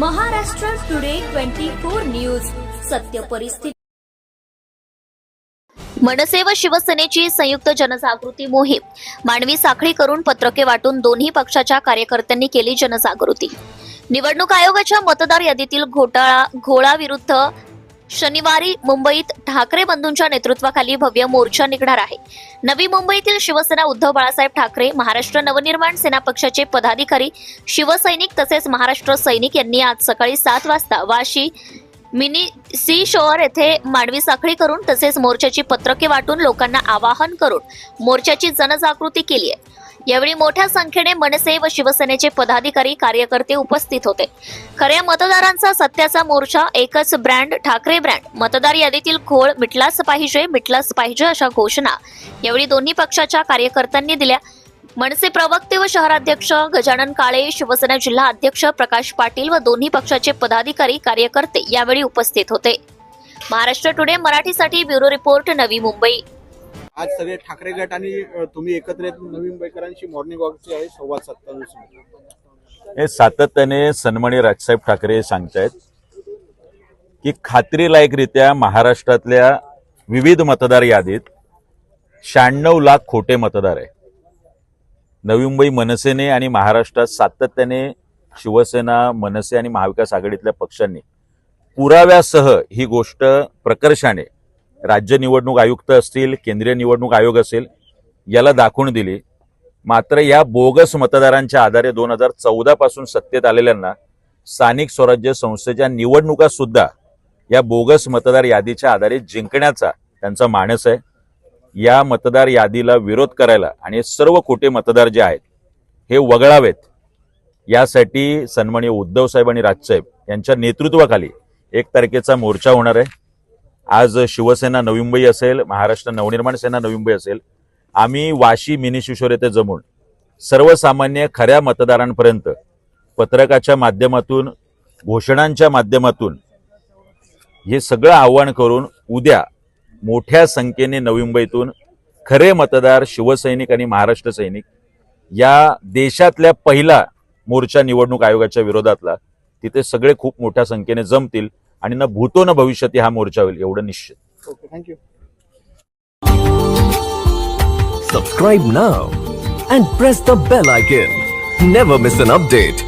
Maharashtra today twenty four news. सत्य परिस्थिती. मनसे व शिवसेनेची संयुक्त जनजागृती मोहीम. मानवी साखळी करून पत्रके वाटून दोन्ही पक्षाच्या कार्यकर्त्यांनी केली जनजागृती. निवडणूक आयोगाच्या मतदार यादीतील घोटाळा घोळाविरुद्ध शनिवारी मुंबईत ठाकरे बंधूंच्या नेतृत्वाखाली भव्य मोर्चा निघणार आहे. नवी मुंबईतील शिवसेना उद्धव बाळासाहेब ठाकरे महाराष्ट्र नवनिर्माण सेना पक्षाचे पदाधिकारी शिवसैनिक तसेच महाराष्ट्र सैनिक यांनी आज सकाळी सात वाजता वाशी मिनी सी शोअर येथे मानवी साखळी करून तसेच मोर्चाची पत्रके वाटून लोकांना आवाहन करून मोर्चाची जनजागृती केली आहे. यावेळी मोठ्या संख्येने मनसे व शिवसेनेचे पदाधिकारी कार्यकर्ते उपस्थित होते. खऱ्या मतदारांचा सत्याचा मोर्चा एकच ब्रँड ठाकरे ब्रँड. मतदार यादीतील घोळ मिटलाच पाहिजे मिटलाच पाहिजे अशा घोषणा यावेळी दोन्ही पक्षाच्या कार्यकर्त्यांनी दिल्या. मनसे प्रवक्ते व शहराध्यक्ष गजानन काळे शिवसेना जिल्हा अध्यक्ष प्रकाश पाटील व दोन्ही पक्षाचे पदाधिकारी कार्यकर्ते यावेळी उपस्थित होते. महाराष्ट्र टुडे मराठीसाठी ब्युरो रिपोर्ट नवी मुंबई. आज सगळे ठाकरे गट आणि तुम्ही एकत्र येत नवीन मुंबईकरांशी मॉर्निंग वॉकची आहे संवाद साधता हे सातत्याने सन्मानी राजसाहेब ठाकरे सांगतायत की खात्रीलायकरित्या महाराष्ट्रातल्या विविध मतदार यादीत शहाण्णव लाख खोटे मतदार आहे. नवी मुंबई मनसेने आणि महाराष्ट्रात सातत्याने शिवसेना मनसे आणि महाविकास आघाडीतल्या पक्षांनी पुराव्यासह ही गोष्ट प्रकर्षाने राज्य निवडणूक आयुक्त असतील केंद्रीय निवडणूक आयोग असेल याला दाखवून दिली. मात्र या बोगस मतदारांच्या आधारे दोन हजार चौदापासून सत्तेत आलेल्यांना स्थानिक स्वराज्य संस्थेच्या निवडणुका सुद्धा या बोगस मतदार यादीच्या आधारे जिंकण्याचा त्यांचा मानस आहे. या मतदार यादीला विरोध करायला आणि सर्व खोटे मतदार जे आहेत हे वगळावेत. यासाठी सन्माननीय उद्धव साहेब आणि राजसाहेब यांच्या नेतृत्वाखाली एक तारखेचा मोर्चा होणार आहे. आज शिवसेना नवी मुंबई असेल महाराष्ट्र नवनिर्माण सेना नवी मुंबई असेल आम्ही वाशी मिनी शिशोर येथे जमून सर्वसामान्य खऱ्या मतदारांपर्यंत पत्रकाच्या माध्यमातून घोषणांच्या माध्यमातून हे सगळं आव्हान करून उद्या मोठ्या संख्येने नवी मुंबईतून खरे मतदार शिवसैनिक आणि महाराष्ट्र सैनिक या देशातल्या पहिला मोर्चा निवडणूक आयोगाच्या विरोधातला तिथे सगळे खूप मोठ्या संख्येने जमतील. आणि ना भूतो ना भविष्यात हा मोर्चा होईल एवढं निश्चित. Thank you subscribe now and press the bell icon never miss an update